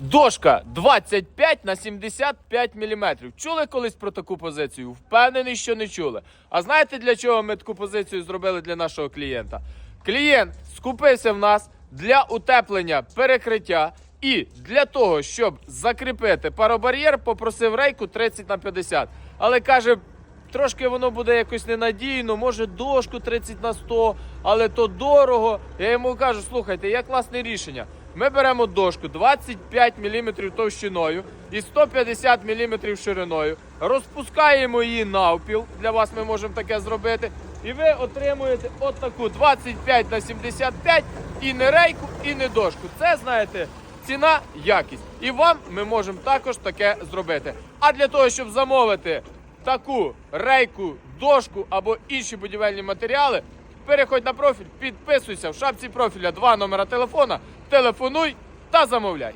Дошка 25 на 75 мм. Чули колись про таку позицію? Впевнений, що не чули. А знаєте, для чого ми таку позицію зробили для нашого клієнта? Клієнт скупився в нас для утеплення перекриття і для того, щоб закріпити паробар'єр, попросив рейку 30 на 50. Але каже, Трошки воно буде якось ненадійно, може дошку 30 на 100, але то дорого. Я йому кажу, слухайте, є класне рішення. Ми беремо дошку 25 мм товщиною і 150 мм шириною, розпускаємо її навпіл. Для вас ми можемо таке зробити. І ви отримуєте отаку 25 на 75 і не рейку, і не дошку. Це знаєте. Ціна, якість. І вам ми можемо також таке зробити. А для того, щоб замовити таку рейку, дошку або інші будівельні матеріали, переходь на профіль, підписуйся в шапці профіля два номера телефона, телефонуй та замовляй.